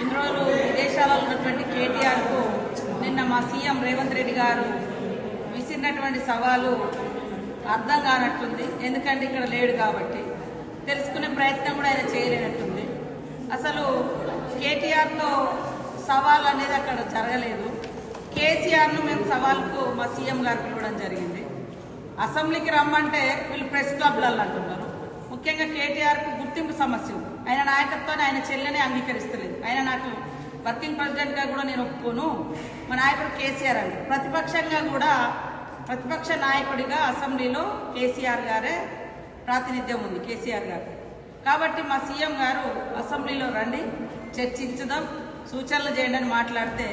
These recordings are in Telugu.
ఇన్ని రోజులు విదేశాలలో ఉన్నటువంటి కేటీఆర్కు నిన్న మా సీఎం రేవంత్ రెడ్డి గారు విసిరినటువంటి సవాలు అర్థం కానట్టుంది. ఎందుకంటే ఇక్కడ లేడు కాబట్టి తెలుసుకునే ప్రయత్నం కూడా ఆయన చేయలేనట్టుంది. అసలు కేటీఆర్తో సవాల్ అనేది అక్కడ జరగలేదు. కేసీఆర్ను మేము సవాల్కు మా సీఎం గారు పిలవడం జరిగింది. అసెంబ్లీకి రమ్మంటే వీళ్ళు ప్రెస్ క్లబ్లలో అంటున్నారు. ముఖ్యంగా కేటీఆర్కు గుర్తింపు సమస్య ఆయన నాయకత్వాన్ని ఆయన చెల్లెనే అంగీకరిస్తలేదు. ఆయన నాకు వర్కింగ్ ప్రెసిడెంట్గా కూడా నేను ఒప్పుకోను. మా నాయకుడు కేసీఆర్ అండి. ప్రతిపక్షంగా కూడా ప్రతిపక్ష నాయకుడిగా అసెంబ్లీలో కేసీఆర్ గారే ప్రాతినిధ్యం ఉంది కేసీఆర్ గారు కాబట్టి మా సీఎం గారు అసెంబ్లీలో రండి చర్చించుదాం సూచనలు చేయండి అని మాట్లాడితే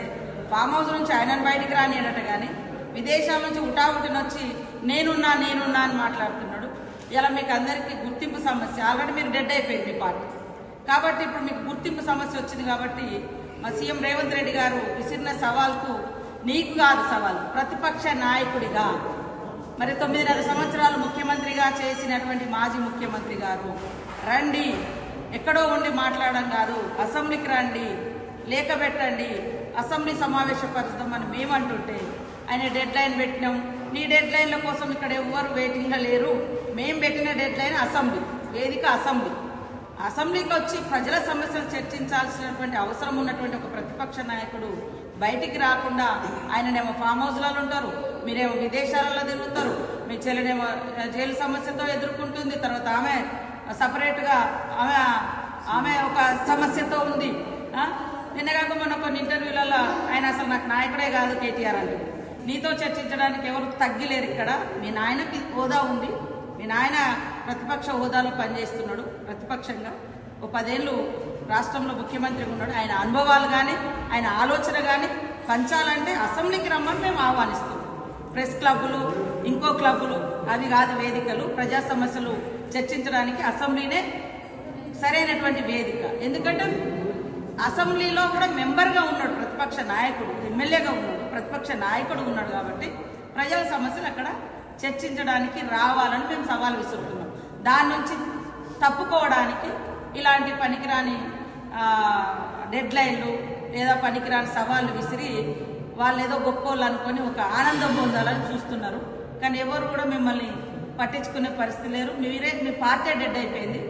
ఫామ్ హౌస్ నుంచి ఆయనను బయటికి రానియడట కానీ విదేశాల నుంచి ఉటావుటిని వచ్చి నేనున్నా నేనున్నా అని మాట్లాడుతున్నాడు. ఇలా మీకు అందరికీ గుర్తింపు సమస్య. ఆల్రెడీ మీరు డెడ్ అయిపోయింది పార్టీ. కాబట్టి ఇప్పుడు మీకు గుర్తింపు సమస్య వచ్చింది కాబట్టి మా సీఎం రేవంత్ రెడ్డి గారు విసిరిన సవాల్కు నీకు కాదు సవాల్ ప్రతిపక్ష నాయకుడిగా. మరి తొమ్మిదిన్నర సంవత్సరాలు ముఖ్యమంత్రిగా చేసినటువంటి మాజీ ముఖ్యమంత్రి గారు రండి ఎక్కడో ఉండి మాట్లాడడం కాదు అసెంబ్లీకి రండి లేఖ పెట్టండి అసెంబ్లీ సమావేశపరుస్తామని మేమంటుంటే ఆయన డెడ్ లైన్ పెట్టినాం. నీ డెడ్ లైన్ల కోసం ఇక్కడ ఎవ్వరు వెయిటింగ్గా లేరు. మేము పెట్టిన డెడ్ లైన్ అసెంబ్లీ వేదిక అసెంబ్లీ. అసెంబ్లీకి వచ్చి ప్రజల సమస్యలు చర్చించాల్సినటువంటి అవసరం ఉన్నటువంటి ఒక ప్రతిపక్ష నాయకుడు బయటికి రాకుండా ఆయననేమో ఫామ్ హౌస్లలో ఉంటారు మీరేమో విదేశాలలో తిరుగుతారు మీ చెల్లెనేమో జైలు సమస్యతో ఎదుర్కొంటుంది తర్వాత ఆమె సపరేట్గా ఆమె ఆమె ఒక సమస్యతో ఉంది. నిన్నగాక మొన్న కొన్ని ఇంటర్వ్యూలలో ఆయన అసలు నాకు నాయకుడే కాదు కేటీఆర్ అంటే నీతో చర్చించడానికి ఎవరు తగ్గిలేరు ఇక్కడ. మీ నాయనకి హోదా ఉంది. మీ నాయన ప్రతిపక్ష హోదాలో పనిచేస్తున్నాడు. ప్రతిపక్షంగా ఓ పదేళ్ళు రాష్ట్రంలో ముఖ్యమంత్రిగా ఉన్నాడు. ఆయన అనుభవాలు కానీ ఆయన ఆలోచన కానీ పంచాలంటే అసెంబ్లీకి రమ్మని మేము ఆహ్వానిస్తున్నాం ప్రెస్ క్లబ్బులు ఇంకో క్లబ్బులు అవి కాదు వేదికలు ప్రజా సమస్యలు చర్చించడానికి అసెంబ్లీనే సరైనటువంటి వేదిక. ఎందుకంటే అసెంబ్లీలో కూడా మెంబర్గా ఉన్నాడు ప్రతిపక్ష నాయకుడు ఎమ్మెల్యేగా ఉన్నాడు ప్రతిపక్ష నాయకుడు ఉన్నాడు కాబట్టి ప్రజల సమస్యలు అక్కడ చర్చించడానికి రావాలని మేము సవాల్ విసురుతున్నాం. దాని నుంచి తప్పుకోవడానికి ఇలాంటి పనికిరాని డెడ్ లైన్లు లేదా పనికిరాని సవాళ్ళు విసిరి వాళ్ళు ఏదో గొప్పోళ్ళు అనుకొని ఒక ఆనందం పొందాలని చూస్తున్నారు. కానీ ఎవరు కూడా మిమ్మల్ని పట్టించుకునే పరిస్థితి లేరు. మీరే మీ పార్టీ డెడ్ అయిపోయింది.